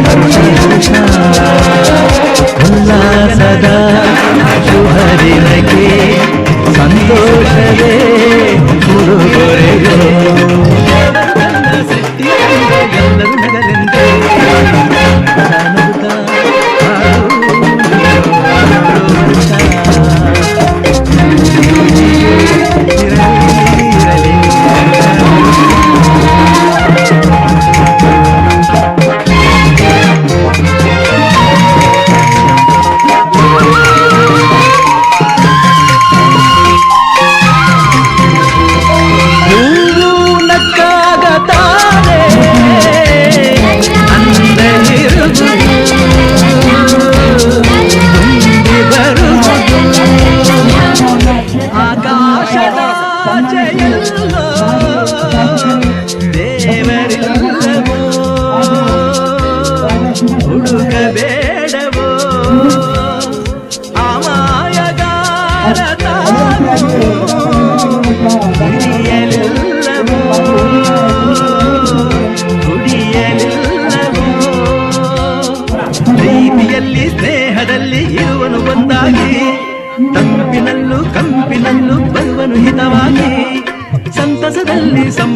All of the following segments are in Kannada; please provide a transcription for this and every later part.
ಹರ್ಷ ಹರ್ಷ ಉಲ್ಲಾಸದ ಶುಭದಿನಕ್ಕೆ ಸಂತೋಷವೇ ಉಡುಗೊರೆಯೋ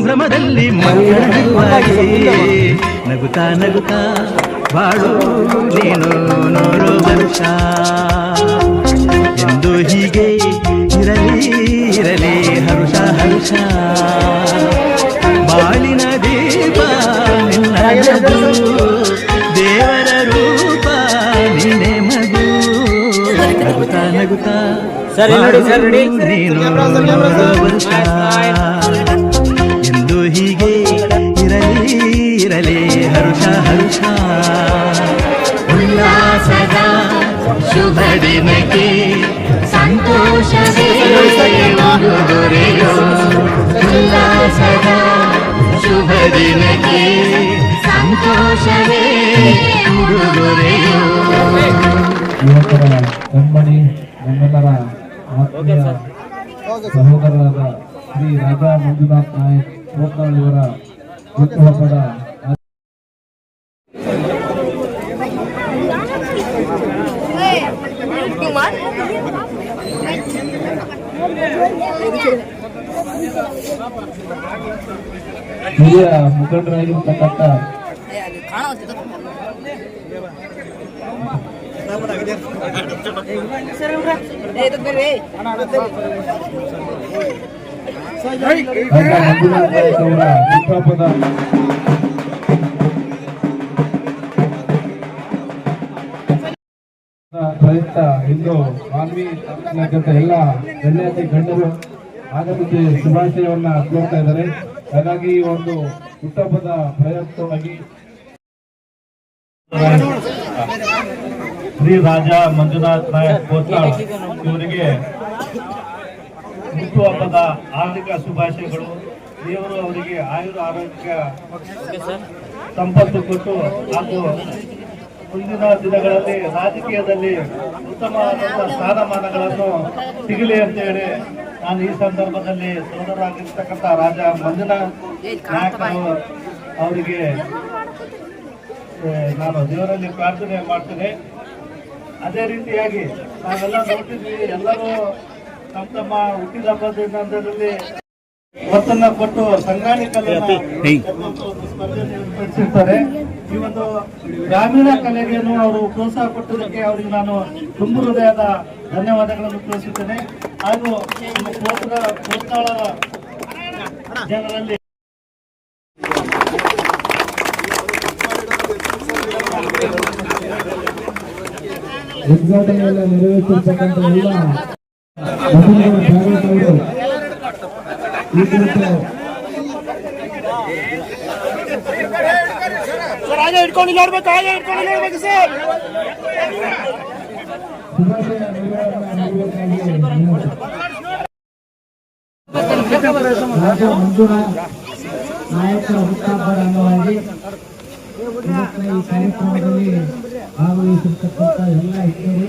ಸಂಭ್ರಮದಲ್ಲಿ ಮಕ್ಕಳ ನಗುತಾ ನಗುತ್ತಾ ನಗುತ್ತಾ ಬಾಳು ನೀನು ನೂರು ವರ್ಷ. ಎಂದು ಹೀಗೆ ಇರಲಿ ಇರಲಿ ಹರುಷ ಹರುಷ. ಬಾಳಿನ ದೀಪ ನಿನ್ನ ನಗು ದೇವರ ರೂಪ ನಿನ್ನೆ ಮಗು. ನಗುತ್ತಾ ನಗುತ್ತಾ ಸರಿ ನೋಡಿ, ಸರಿ ನೋಡಿ. ನೀನು ನೂರು ವರ್ಷ. ಹೀಗೆ ಇರಲಿ ಇರಲಿ ಹರುಷ ಹರುಷ. ಉಲ್ಲಾಸದ ಶುಭ ದಿನಕ್ಕೆ ಸಂತೋಷವೇ ಉಡುಗೊರೆಯೋ ಉಲ್ಲಾಸದ ಶುಭ ದಿನಕ್ಕೆ ಸಂತೋಷವೇ ಉಡುಗೊರೆಯೋ ಯುವಕರ ಕಣ್ಮಣಿ ನಮ್ಮೆಲ್ಲರ ಆತ್ಮೀಯ ಸಹೋದರರಾದ ಶ್ರೀ ರಾಜಾ ಮಂಜುನಾಥ್ ನಾಯಕ್ ಕೋಟ್ನಾಳ್ ಇವರ ಹುಟ್ಟುಹಬ್ಬದ ಹಿರಿಯ ಮುಖಂಡರಾಗಿರ್ತಕ್ಕಂಥ ರಾಜಾ ಮಂಜುನಾಥ್ ನಾಯಕ್ ಅವರ ಹುಟ್ಟುಹಬ್ಬದ ಪ್ರಯುಕ್ತ ಇಂದು ಮಾನವಿ ತಾಲೂಕಿನಾದ್ಯಂತ ಎಲ್ಲ ಗಣ್ಯಾತಿ, ಗಣ್ಯರು ಆಗಮಿಸಿ ಶುಭಾಶಯವನ್ನ ಕೋರ್ತಾ ಇದ್ದಾರೆ. ಹಾಗಾಗಿ ಈ ಒಂದು ಹುಟ್ಟಹಬ್ಬದ ಪ್ರಯುಕ್ತವಾಗಿ ಶ್ರೀ ರಾಜ ಮಂಜುನಾಥ್ ನಾಯಕ್ ಕೋತಾಳ್ ಇವರಿಗೆ ಹುಟ್ಟುಹಬ್ಬದ ಹಾರ್ದಿಕ ಶುಭಾಶಯಗಳು. ದೇವರು ಅವರಿಗೆ ಆಯುರ ಆರೋಗ್ಯ ಸಂಪತ್ತು ಕೊಟ್ಟು ಹಾಗೂ ಮುಂದಿನ ದಿನಗಳಲ್ಲಿ ರಾಜಕೀಯದಲ್ಲಿ ಉತ್ತಮವಾದಂತಹ ಸ್ಥಾನಮಾನಗಳನ್ನು ಸಿಗಲಿ ಅಂತ ಹೇಳಿ ನಾನು ಈ ಸಂದರ್ಭದಲ್ಲಿ ಸೋದರಾಗಿರ್ತಕ್ಕಂಥ ರಾಜ ಮಂಜುನಾಥ್ ನಾಯಕ್ ಅವರಿಗೆ ನಾನು ದೇವರಲ್ಲಿ ಪ್ರಾರ್ಥನೆ ಮಾಡ್ತೇನೆ. ಅದೇ ರೀತಿಯಾಗಿ ನಾವೆಲ್ಲ ನೋಡ್ತಿದ್ವಿ ಎಲ್ಲರೂ ತಮ್ಮ ತಮ್ಮ ಹುಟ್ಟಿದ ಹಬ್ಬದ ದಿನದಲ್ಲಿ ಒತ್ತನ್ನ ಕೊಟ್ಟು ಸಂಗಾಣಿ ಕಲೆ ಒಂದು ಏರ್ಪಡಿಸಿರ್ತಾರೆ ಈ ಒಂದು ಗ್ರಾಮೀಣ ಕಲೆಗೆನು ಅವರು ಪ್ರೋತ್ಸಾಹ ಕೊಟ್ಟಿದ್ದಕ್ಕೆ ಅವರಿಗೆ ನಾನು ತುಂಬ ಹೃದಯದ ಧನ್ಯವಾದಗಳನ್ನು ತಿಳಿಸುತ್ತೇನೆ. ಹಾಗೂ ಕೋಟ್ನಾಳರ ಜನರಲ್ಲಿ ಉದ್ಘಾಟನೆಯೆಲ್ಲ ನೆರವೇರಿಸಿರ್ತಕ್ಕಂಥ ಎಲ್ಲ ಹಾಗೆ ಇಟ್ಕೊಂಡು ನೋಡ್ಬೇಕು ಹಾಗೆ ಇಟ್ಕೊಂಡು ನೋಡ್ಬೇಕು ಸರ್ ನಾಯಕರ ಹುಟ್ಟಹಬ್ಬದ ಅಂಗವಾಗಿ ಈ ಕಾರ್ಯಕ್ರಮದಲ್ಲಿ ಭಾಗವಹಿಸಿರ್ತಕ್ಕಂಥ ಎಲ್ಲ ಹಿರಿಯರು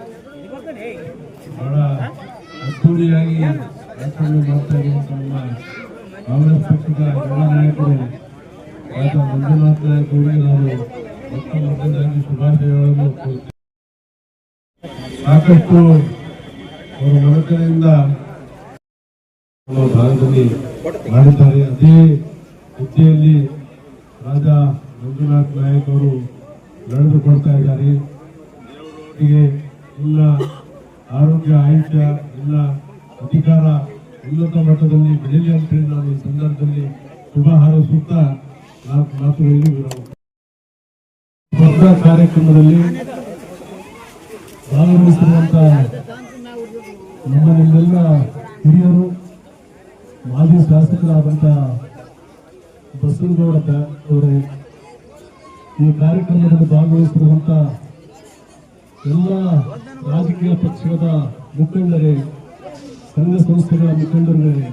ಬಹಳ ಅದ್ದೂರಿಯಾಗಿ ಆಚರಣೆ ಮಾಡ್ತಾ ಇರುವಂತ ನಮ್ಮ ಕಾಂಗ್ರೆಸ್ ಪಕ್ಷದ ಎಲ್ಲ ನಾಯಕರು. ರಾಜ ಮಂಜುನಾಥ್ ನಾಯಕ್ ಅವರಿಗೆ ಮೊತ್ತ ಮೊದಲನೇದಾಗಿ ಶುಭಾಶಯಗಳನ್ನು ಕೋರುತ್ತೇವೆ. ಸಾಕಷ್ಟು ಅವರ ಮನಸ್ಸಿನಿಂದ ಭಾಗದಲ್ಲಿ ಮಾಡಿದ್ದಾರೆ. ಅದೇ ಹುದ್ದೆಯಲ್ಲಿ ರಾಜ ಮಂಜುನಾಥ್ ನಾಯಕ್ ಅವರು ನಡೆದುಕೊಳ್ತಾ ಇದ್ದಾರೆ. ಹೀಗೆ ಎಲ್ಲ ಆರೋಗ್ಯ ಆಯುಷ್ಯ ಎಲ್ಲ ಅಧಿಕಾರ ಉನ್ನತ ಮಟ್ಟದಲ್ಲಿ ಬೆಳೆಯಲಿ ಅಂತೇಳಿ ನಾನು ಈ ಸಂದರ್ಭದಲ್ಲಿ ಶುಭ ಹಾರೈಸುತ್ತಾ ಮಾತುಗಳಿಗೆ ಸ್ಪರ್ಧಾ ಕಾರ್ಯಕ್ರಮದಲ್ಲಿ ಭಾಗವಹಿಸಿರುವಂತ ನಮ್ಮ ನಿಮ್ಮೆಲ್ಲ ಹಿರಿಯರು, ಮಾಜಿ ಶಾಸಕರಾದಂಥ ಬಸವನಗೌಡ ಅವರೇ, ಈ ಕಾರ್ಯಕ್ರಮದಲ್ಲಿ ಭಾಗವಹಿಸಿರುವಂತ ಎಲ್ಲ ರಾಜಕೀಯ ಪಕ್ಷದ ಮುಖಂಡರೇ, ಸಂಘ ಸಂಸ್ಥೆಗಳ ಮುಖಂಡರುಗಳೇ,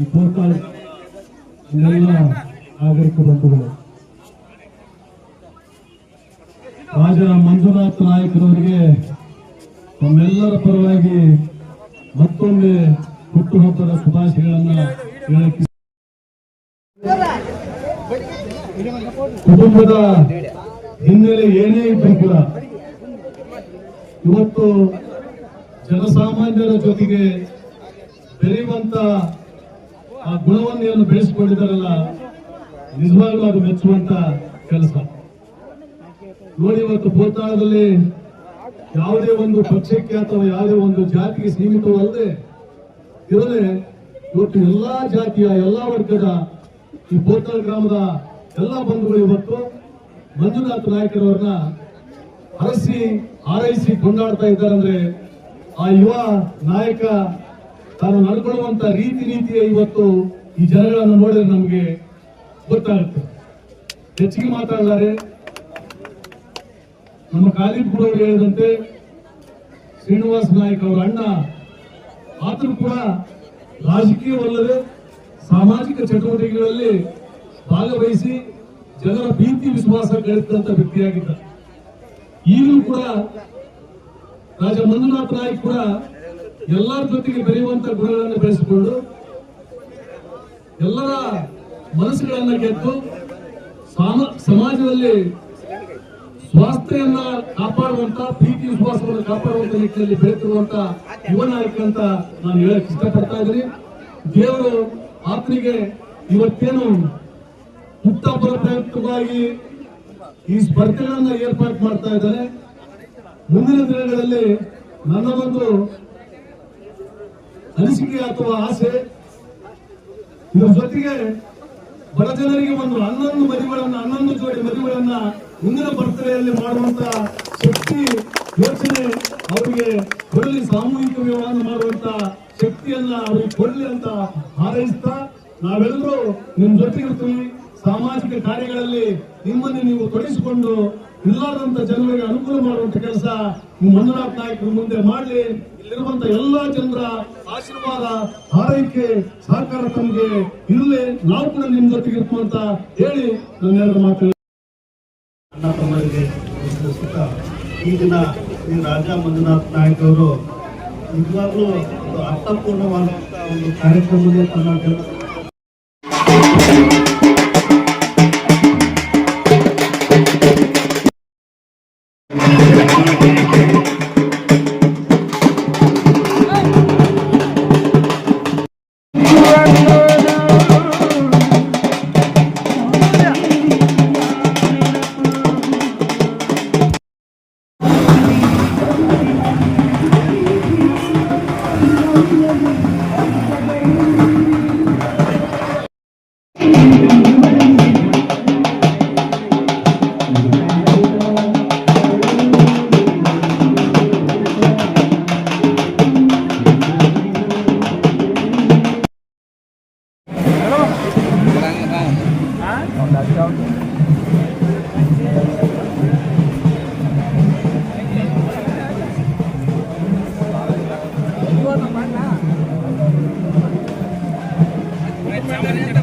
ಈ ಪೋರ್ಟಲ್ ಎಲ್ಲ ನಾಗರಿಕ ಬಂಧುಗಳು. ರಾಜ ಮಂಜುನಾಥ್ ನಾಯಕರವರಿಗೆ ತಮ್ಮೆಲ್ಲರ ಪರವಾಗಿ ಮತ್ತೊಮ್ಮೆ ಹುಟ್ಟುಹಬ್ಬದ ಶುಭಾಶಯಗಳನ್ನ ಹೇಳಕ್ಕೆ ಕುಟುಂಬದ ಹಿನ್ನೆಲೆ ಏನೇ ಇದ್ರೂ ಕೂಡ ಇವತ್ತು ಜನಸಾಮಾನ್ಯರ ಜೊತೆಗೆ ಬೆರೆಯುವಂತ ಆ ಗುಣವನ್ನು ಏನು ಬೆಳೆಸಿಕೊಂಡಿದ್ದಾರಲ್ಲ, ನಿಜವಾಗ್ಲೂ ಅದು ಮೆಚ್ಚುವಂತ ಕೆಲಸ. ನೋಡಿ, ಇವತ್ತು ಭೂತಾಳದಲ್ಲಿ ಯಾವುದೇ ಒಂದು ಪಕ್ಷಕ್ಕೆ ಅಥವಾ ಯಾವುದೇ ಒಂದು ಜಾತಿಗೆ ಸೀಮಿತವಲ್ಲದೆ ಇರದೆ ಇವತ್ತು ಎಲ್ಲಾ ಜಾತಿಯ, ಎಲ್ಲಾ ವರ್ಗದ ಈ ಭೂತಾಳ ಗ್ರಾಮದ ಎಲ್ಲಾ ಬಂಧುಗಳು ಇವತ್ತು ಮಂಜುನಾಥ್ ನಾಯಕರವ್ರನ್ನ ಹರಸಿ ಹಾರೈಸಿ ಕೊಂಡಾಡ್ತಾ ಇದ್ದಾರಂದ್ರೆ ಆ ಯುವ ನಾಯಕ ತಾನು ನಡ್ಕೊಳ್ಳುವಂತ ರೀತಿ ರೀತಿಯ ಇವತ್ತು ಈ ಜನಗಳನ್ನು ನೋಡಿದ್ರೆ ನಮಗೆ ಗೊತ್ತಾಗುತ್ತೆ. ಹೆಚ್ಚಿಗೆ ಮಾತಾಡಿದ್ದಾರೆ ನಮ್ಮ ಖಾಲಿದ್ ಕೂಡ ಅವರು ಹೇಳಿದಂತೆ ಶ್ರೀನಿವಾಸ್ ನಾಯಕ್ ಅವರ ಅಣ್ಣ ಆತನು ಕೂಡ ರಾಜಕೀಯವಲ್ಲದೆ ಸಾಮಾಜಿಕ ಚಟುವಟಿಕೆಗಳಲ್ಲಿ ಭಾಗವಹಿಸಿ ಜನರ ಪ್ರೀತಿ ವಿಶ್ವಾಸ ಗಳಿಸಿದಂತ ವ್ಯಕ್ತಿಯಾಗಿದ್ದ ಈಗಲೂ ಕೂಡ ರಾಜ ಮಂಜುನಾಥ ನಾಯಕ್ ಕೂಡ ಎಲ್ಲರ ಜೊತೆಗೆ ಬೆರೆಯುವಂತ ಗುಣಗಳನ್ನು ಬೆಳೆಸಿಕೊಂಡು ಎಲ್ಲರ ಮನಸ್ಸುಗಳನ್ನ ಗೆದ್ದು ಸಾಮ- ಸಮಾಜದಲ್ಲಿ ಸ್ವಾಸ್ಥ್ಯನ್ನ ಕಾಪಾಡುವಂತ, ಪ್ರೀತಿ ವಿಶ್ವಾಸವನ್ನು ಕಾಪಾಡುವಂತ ನಿಟ್ಟಿನಲ್ಲಿ ಬೆಳೆತಿರುವಂತ ಯುವ ನಾಯಕ ಅಂತ ನಾನು ಹೇಳಕ್ ಇಷ್ಟಪಡ್ತಾ ಇದ್ದೀನಿ. ದೇವರು ಆತನಿಗೆ ಇವತ್ತೇನು ಹುಟ್ಟಹಬ್ಬದ ಪ್ರಯುಕ್ತವಾಗಿ ಈ ಸ್ಪರ್ಧೆಗಳನ್ನ ಏರ್ಪಾಟ್ ಮಾಡ್ತಾ ಇದ್ದಾರೆ. ಮುಂದಿನ ದಿನಗಳಲ್ಲಿ ನನ್ನ ಒಂದು ಅನಿಸಿಕೆ ಅಥವಾ ಆಸೆ, ಇದರ ಜೊತೆಗೆ ಬಡ ಜನರಿಗೆ ಒಂದು ಹನ್ನೊಂದು ಮದುವೆಗಳನ್ನ, ಹನ್ನೊಂದು ಜೋಡಿ ಮದುವೆಗಳನ್ನ ಮುಂದಿನ ಬರ್ತಡೆಯಲ್ಲಿ ಮಾಡುವಂತ ಶಕ್ತಿ, ಯೋಚನೆ ಅವರಿಗೆ ಕೊಡಲಿ, ಸಾಮೂಹಿಕ ವಿವಾಹ ಮಾಡುವಂತ ಶಕ್ತಿಯನ್ನ ಅವರಿಗೆ ಕೊಡಲಿ ಅಂತ ಹಾರೈಸ್ತಾ ನಾವೆಲ್ಲರೂ ನಿಮ್ ಜೊತೆಗಿರ್ತೀವಿ. ಸಾಮಾಜಿಕ ಕಾರ್ಯಗಳಲ್ಲಿ ನಿಮ್ಮನ್ನು ನೀವು ತೊಡಗಿಸಿಕೊಂಡು ಇಲ್ಲಾದಂತ ಜನರಿಗೆ ಅನುಕೂಲ ಮಾಡುವಂತ ಕೆಲಸ ಮಂಜುನಾಥ್ ನಾಯಕರು ಮುಂದೆ ಮಾಡಲಿ. ಇಲ್ಲಿರುವಂತ ಎಲ್ಲಾ ಜನರ ಆಶೀರ್ವಾದ, ಹಾರೈಕೆ, ಸಹಕಾರ ತಮಗೆ ಇರಲಿ. ನಾವು ಕೂಡ ನಿಮ್ ಜೊತೆಗೆ ಇರ್ತೀವಿ ಅಂತ ಹೇಳಿ ನನ್ನೆರಡು ಮಾತು ಅಣ್ಣ ನಮಸ್ಕರಿಸುತ್ತಾ ಈ ರಾಜ ಮಂಜುನಾಥ್ ನಾಯಕ್ ಅವರು ನಿಜವಾಗ್ಲೂ ಅರ್ಥಪೂರ್ಣವಾದಂತಹ ಒಂದು ಕಾರ್ಯಕ್ರಮದಲ್ಲಿ ತನ್ನ Vamos a ver.